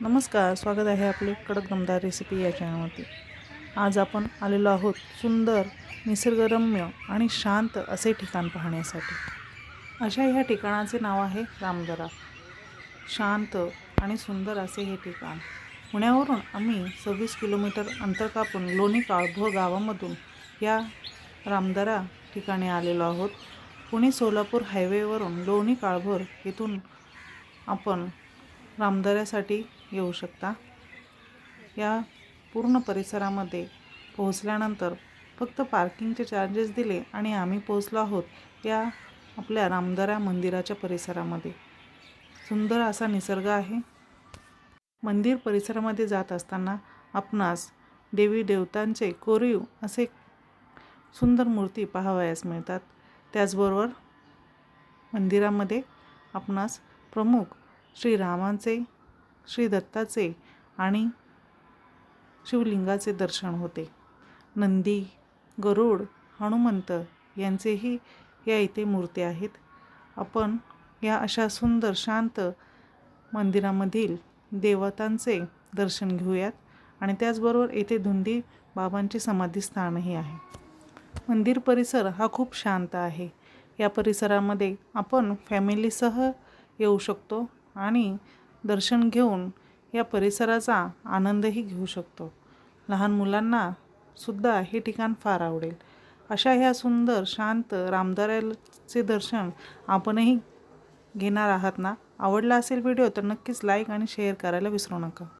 नमस्कार स्वागत आहे आपले कडक रेसिपी या चॅनलवरती आज आपण आलेलो आहोत सुंदर निसर्गरम्य आणि शांत असे ठिकाण पाहण्यासाठी. अशा ह्या ठिकाणाचे नाव आहे रामदरा. शांत आणि सुंदर असे हे ठिकाण. पुण्यावरून आम्ही सव्वीस किलोमीटर अंतर कापून लोणी काळभोर गावामधून या रामदरा ठिकाणी आलेलो आहोत. पुणे सोलापूर हायवेवरून लोणी काळभोर येथून आपण रामदऱ्यासाठी येऊ शकता. या पूर्ण परिसरामध्ये पोहोचल्यानंतर फक्त पार्किंगचे चार्जेस दिले आणि आम्ही पोहोचलो आहोत या आपल्या रामदरा मंदिराच्या परिसरामध्ये. सुंदर असा निसर्ग आहे. मंदिर परिसरामध्ये जात असताना आपणास देवी देवतांचे कोरीव असे सुंदर मूर्ती पाहावयास मिळतात. त्याचबरोबर मंदिरामध्ये आपणास प्रमुख श्रीरामांचे श्री दत्ताचे आणि शिवलिंगाचे दर्शन होते. नंदी गरुड हनुमंत यांचेही या इथे मूर्ती आहेत. आपण या अशा सुंदर शांत मंदिरामधील देवतांचे दर्शन घेऊयात आणि त्याचबरोबर येथे धुंदी बाबांचे समाधीस्थानही आहे. मंदिर परिसर हा खूप शांत आहे. या परिसरामध्ये आपण फॅमिलीसह येऊ शकतो आणि दर्शन घेऊन या परिसराचा आनंदही घेऊ शकतो. लहान मुलांना सुद्धा हे ठिकाण फार आवडेल. अशा ह्या सुंदर शांत रामदाराचे दर्शन आपणही घेणार आहात ना? आवडला असेल व्हिडिओ तर नक्कीच लाईक आणि शेअर करायला विसरू नका.